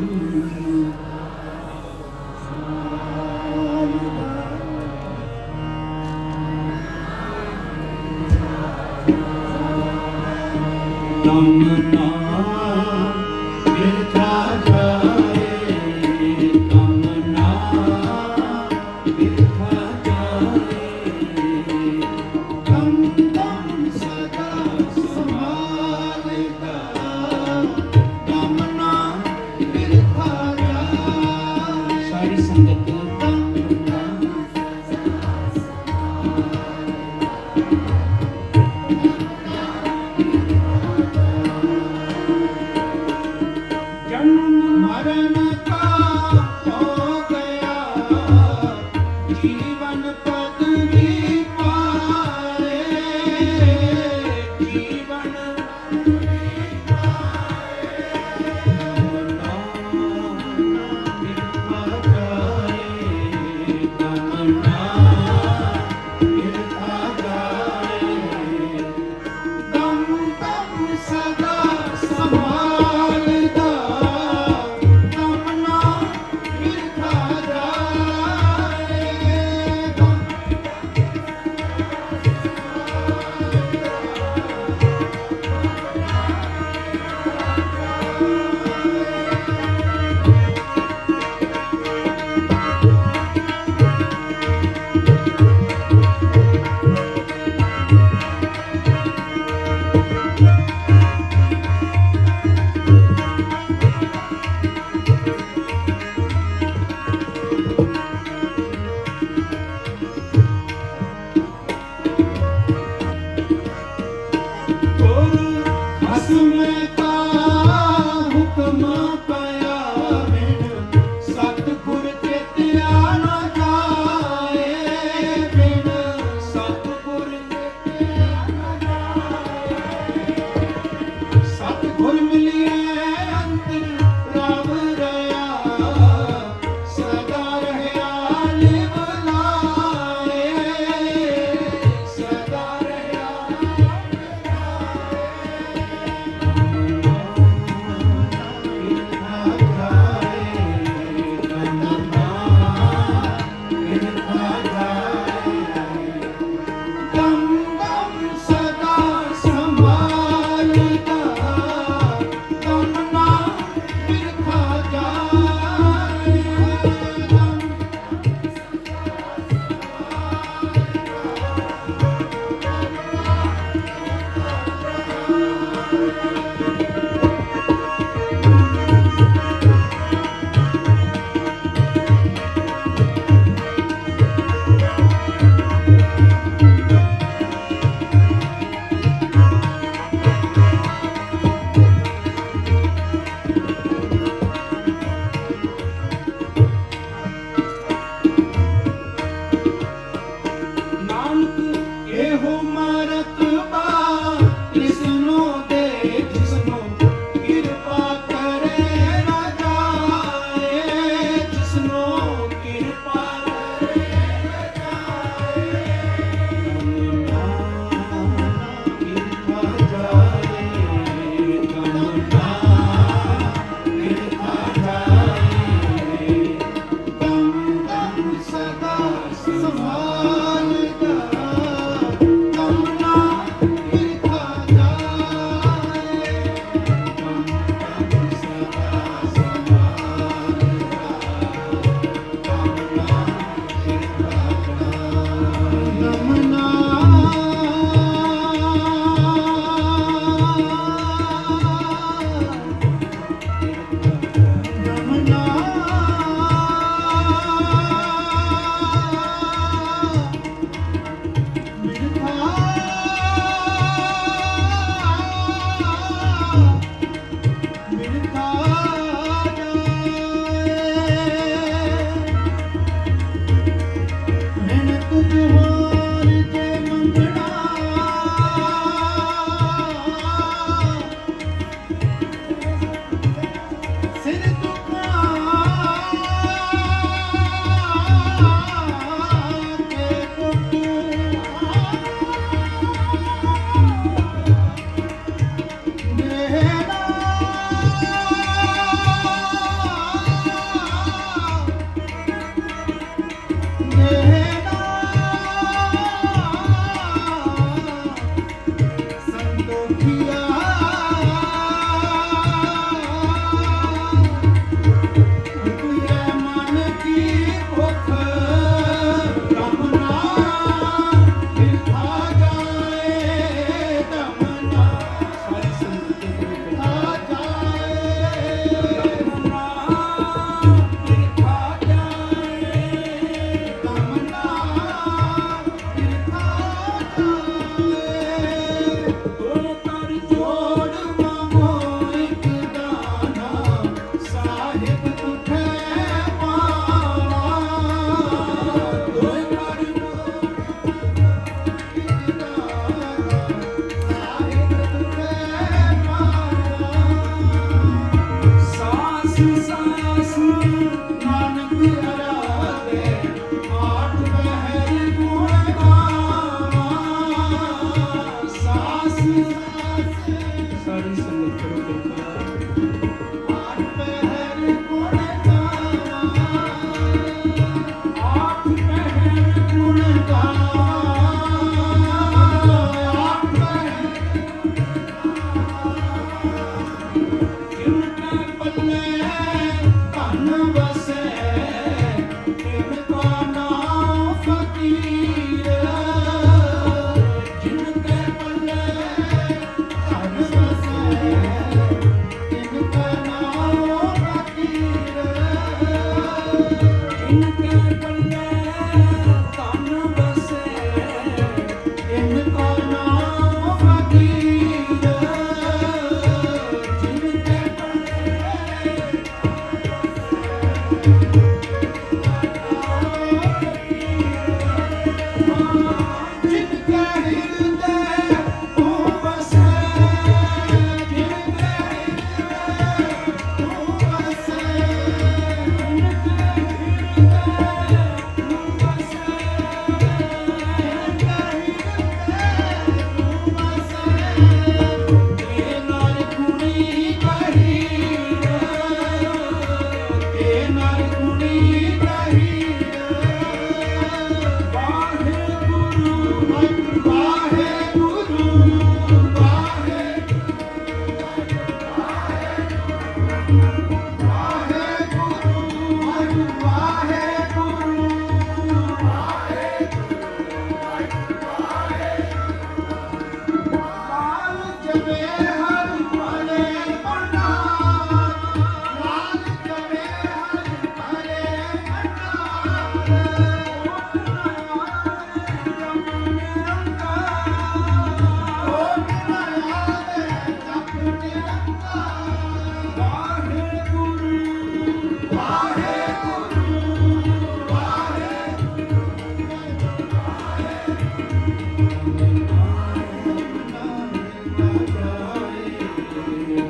Dum, dum, dum. Thank you.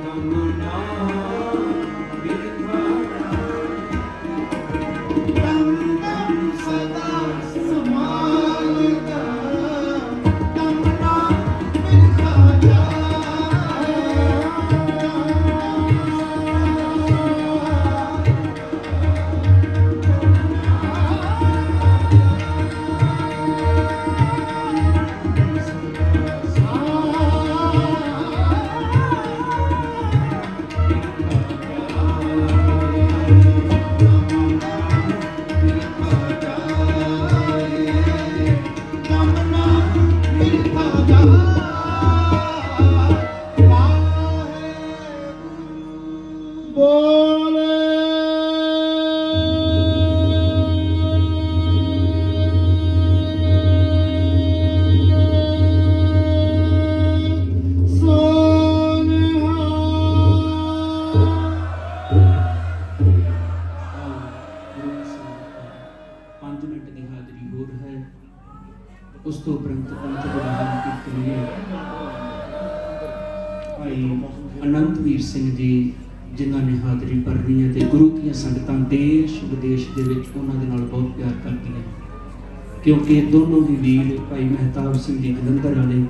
Ramana ਭਾਈ ਅਨੰਤਵੀਰ ਸਿੰਘ ਜੀ, ਜਿਨ੍ਹਾਂ ਨੇ ਹਾਜ਼ਰੀ ਭਰਨੀ ਹੈ ਤੇ ਗੁਰੂ ਦੀਆਂ ਸੰਗਤਾਂ ਦੇਸ਼ ਵਿਦੇਸ਼ ਦੇ ਵਿੱਚ ਉਹਨਾਂ ਦੇ ਨਾਲ ਬਹੁਤ ਪਿਆਰ ਕਰਦੀਆਂ ਕਿਉਂਕਿ ਦੋਨੋਂ ਹੀ ਵੀਰ ਭਾਈ ਮਹਿਤਾਬ ਸਿੰਘ ਜੀ ਜਲੰਧਰ ਵਾਲੇ।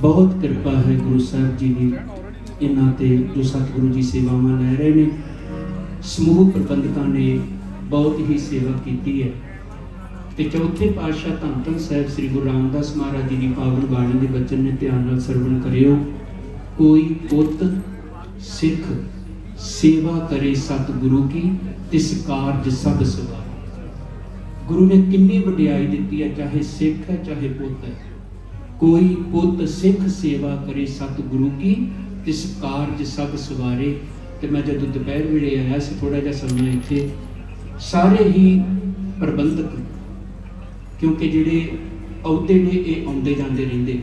ਬਹੁਤ ਕਿਰਪਾ ਹੈ ਗੁਰੂ ਸਾਹਿਬ ਜੀ ਦੀ ਇਹਨਾਂ ਤੇ ਜੋ ਸਤਿਗੁਰੂ ਜੀ ਸੇਵਾਵਾਂ ਲੈ ਰਹੇ ਨੇ। ਸਮੂਹ ਪ੍ਰਬੰਧਕਾਂ ਨੇ ਬਹੁਤ ਹੀ ਸੇਵਾ ਕੀਤੀ ਹੈ। ਤੇ ਚੌਥੇ ਪਾਤਸ਼ਾਹ ਧੰਨ ਧੰਨ ਸਾਹਿਬ ਸ੍ਰੀ ਗੁਰੂ ਰਾਮਦਾਸ ਮਹਾਰਾਜ ਜੀ ਦੀ ਪਾਵਨ ਬਾਣੀ ਦੇ ਬਚਨ ਨੇ ਧਿਆਨ ਨਾਲ ਸਰਵਣ ਕਰਿਓ। ਕੋਈ ਪੁੱਤ ਸਿੱਖ ਸੇਵਾ ਕਰੇ ਸਤਿਗੁਰੂ ਕੀ ਤਿਸ ਕਾਰਜ ਸਭ ਸਵਾਰ। ਗੁਰੂ ਨੇ ਕਿੰਨੀ ਵਡਿਆਈ ਦਿੱਤੀ ਹੈ, ਚਾਹੇ ਸਿੱਖ ਹੈ, ਚਾਹੇ ਪੁੱਤ ਹੈ। ਕੋਈ ਪੁੱਤ ਸਿੱਖ ਸੇਵਾ ਕਰੇ ਸਤਿਗੁਰੂ ਕੀ ਤਿਸ ਕਾਰਜ ਸਭ ਸਵਾਰੇ। ਤੇ ਮੈਂ ਜਦੋਂ ਦੁਪਹਿਰ ਵੇਲੇ ਆਇਆ ਸੀ ਥੋੜਾ ਜਿਹਾ ਸਮਾਂ ਇੱਥੇ, ਸਾਰੇ ਹੀ ਪ੍ਰਬੰਧਕ ਕਿਉਂਕਿ ਜਿਹੜੇ ਅਹੁਦੇ ਨੇ, ਇਹ ਆਉਂਦੇ ਜਾਂਦੇ ਰਹਿੰਦੇ।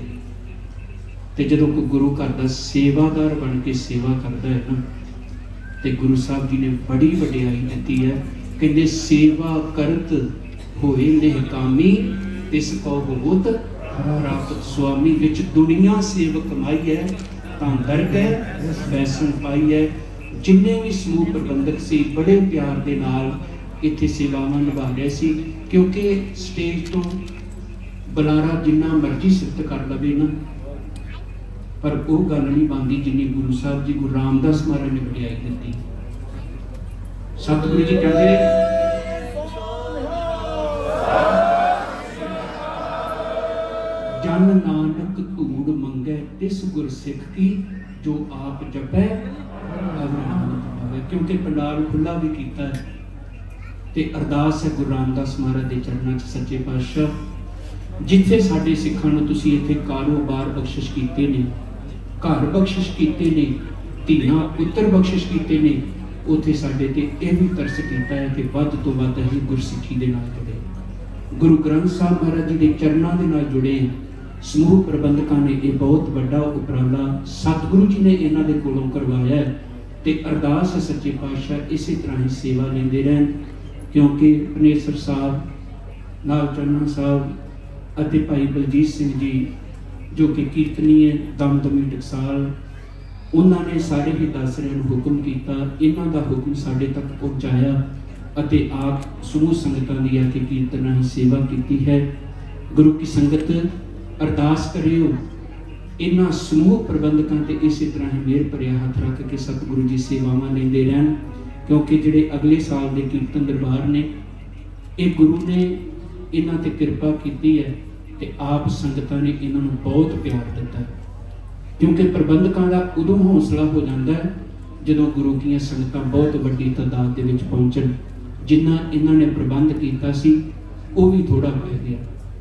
ਤੇ ਜਦੋਂ ਕੋਈ ਗੁਰੂ ਘਰ ਦਾ ਸੇਵਾਦਾਰ ਬਣ ਕੇ ਸੇਵਾ ਕਰਦਾ ਹੈ ਨਾ, ਤੇ ਗੁਰੂ ਸਾਹਿਬ ਜੀ ਨੇ ਬੜੀ ਵਡਿਆਈ ਦਿੱਤੀ ਹੈ। ਕਹਿੰਦੇ, ਸੇਵਾ ਕਰਤ ਹੋਏ ਨਿਹਕਾਮੀ, ਤਿਸ ਕੋ ਬਹੁਤ ਪ੍ਰਾਪਤ ਸੁਆਮੀ। ਵਿੱਚ ਦੁਨੀਆ ਸੇਵਕ ਕਮਾਈ ਹੈ, ਤਾਂ ਦਰਗ ਹੈ ਫੈਸ਼ਨ ਪਾਈ ਹੈ। ਜਿੰਨੇ ਵੀ ਸਮੂਹ ਪ੍ਰਬੰਧਕ ਸੀ, ਬੜੇ ਪਿਆਰ ਦੇ ਨਾਲ ਇੱਥੇ ਸੇਵਾਵਾਂ ਨਿਭਾ ਰਹੇ ਸੀ, ਕਿਉਂਕਿ ਸਟੇਜ ਤੋਂ ਬੁਲਾਰਾ ਜਿੰਨਾ ਮਰਜ਼ੀ ਸਿਫਤ ਕਰ ਲਵੇ ਨਾ, ਪਰ ਉਹ ਗੱਲ ਨਹੀਂ ਬਣਦੀ ਜਿੰਨੀ ਗੁਰੂ ਸਾਹਿਬ ਜੀ, ਗੁਰੂ ਰਾਮਦਾਸ ਮਹਾਰਾਜ ਨੇ ਵਡਿਆਈ ਦਿੱਤੀ। ਸਤਿਗੁਰੂ ਜੀ ਕਹਿੰਦੇ ਜਨ ਨਾਨਕ ਧੂੜ ਮੰਗੈ, ਤਿਸ ਗੁਰ ਸਿੱਖ ਕੀ ਜੋ ਆਪ ਜਪੈ, ਅਵਰਾਮ ਕਿਉਂਕਿ ਪੰਡਾਲ ਖੁੱਲਾ ਵੀ ਕੀਤਾ ਹੈ। ਤੇ ਅਰਦਾਸ ਹੈ ਗੁਰੂ ਰਾਮਦਾਸ ਮਹਾਰਾਜ ਦੇ ਚਰਨਾਂ 'ਚ ਸੱਚੇ ਪਾਤਸ਼ਾਹ, ਜਿੱਥੇ ਸਾਡੇ ਸਿੱਖਾਂ ਨੂੰ ਤੁਸੀਂ ਇੱਥੇ ਕਾਰੋਬਾਰ ਬਖਸ਼ਿਸ਼ ਕੀਤੇ ਨੇ, ਘਰ ਬਖਸ਼ਿਸ਼ ਕੀਤੇ ਨੇ, ਧੀਆਂ ਪੁੱਤਰ ਬਖਸ਼ਿਸ਼ ਕੀਤੇ ਨੇ, ਉਥੇ ਸਾਡੇ ਤੇ ਇਹ ਵੀ ਤਰਸ ਕੀਤਾ ਹੈ ਕਿ ਵੱਧ ਤੋਂ ਵੱਧ ਅਸੀਂ ਗੁਰਸਿੱਖੀ ਦੇ ਨਾਲ ਜੁੜੇ ਗੁਰੂ ਗ੍ਰੰਥ ਸਾਹਿਬ ਮਹਾਰਾਜ ਜੀ ਦੇ ਚਰਨਾਂ ਦੇ ਨਾਲ ਜੁੜੇ ਸਮੂਹ ਪ੍ਰਬੰਧਕਾਂ ਨੇ ਇਹ ਬਹੁਤ ਵੱਡਾ ਉਪਰਾਲਾ ਸਤਿਗੁਰੂ ਜੀ ਨੇ ਇਹਨਾਂ ਦੇ ਕੋਲੋਂ ਕਰਵਾਇਆ ਹੈ ਤੇ ਅਰਦਾਸ ਹੈ ਸੱਚੇ ਪਾਤਸ਼ਾਹ ਇਸੇ ਤਰ੍ਹਾਂ ਹੀ ਸੇਵਾ ਲੈਂਦੇ ਰਹਿਣ। ਕਿਉਂਕਿ ਪਨੇਸਰ ਸਾਹਿਬ, ਨਾਲ ਚੰਨਾ ਸਾਹਿਬ ਅਤੇ ਭਾਈ ਬਲਜੀਤ ਸਿੰਘ ਜੀ, ਜੋ ਕਿ ਕੀਰਤਨੀਏ ਦਮਦਮੀ ਟਕਸਾਲ, ਉਹਨਾਂ ਨੇ ਸਾਰੇ ਹੀ ਦਾਸਰਿਆਂ ਨੂੰ ਹੁਕਮ ਕੀਤਾ, ਇਹਨਾਂ ਦਾ ਹੁਕਮ ਸਾਡੇ ਤੱਕ ਪਹੁੰਚਾਇਆ ਅਤੇ ਆਪ ਸਮੂਹ ਸੰਗਤਾਂ ਦੀ ਆ ਕੇ ਕੀਰਤਨ ਰਾਹੀਂ ਸੇਵਾ ਕੀਤੀ ਹੈ। ਗੁਰੂ ਕੀ ਸੰਗਤ, ਅਰਦਾਸ ਕਰਿਓ, ਇਹਨਾਂ ਸਮੂਹ ਪ੍ਰਬੰਧਕਾਂ ਤੇ ਇਸੇ ਤਰ੍ਹਾਂ ਹੀ ਮੇਰ ਭਰਿਆ ਹੱਥ ਰੱਖ ਕੇ ਸਤਿਗੁਰੂ ਜੀ ਸੇਵਾਵਾਂ ਲੈਂਦੇ ਰਹਿਣ। ਕਿਉਂਕਿ ਜਿਹੜੇ ਅਗਲੇ ਸਾਲ ਦੇ ਕੀਰਤਨ ਦਰਬਾਰ ਨੇ, ਇਹ ਗੁਰੂ ਨੇ ਇਹਨਾਂ ਤੇ ਕਿਰਪਾ ਕੀਤੀ ਹੈ ਤੇ ਆਪ ਸੰਗਤਾਂ ਨੇ ਇਹਨਾਂ ਨੂੰ ਬਹੁਤ ਪਿਆਰ ਦਿੱਤਾ ਕਿਉਂਕਿ ਪ੍ਰਬੰਧਕਾਂ ਦਾ ਉਦੋਂ ਹੌਸਲਾ ਹੋ ਜਾਂਦਾ ਹੈ ਜਦੋਂ ਗੁਰੂ ਦੀਆਂ ਸੰਗਤਾਂ ਬਹੁਤ ਵੱਡੀ ਤਾਦਾਦ ਦੇ ਵਿੱਚ ਪਹੁੰਚਣ, ਜਿੰਨਾ ਇਹਨਾਂ ਨੇ ਪ੍ਰਬੰਧ ਕੀਤਾ ਸੀ, ਉਹ ਵੀ ਥੋੜਾ ਹੋ ਗਿਆ।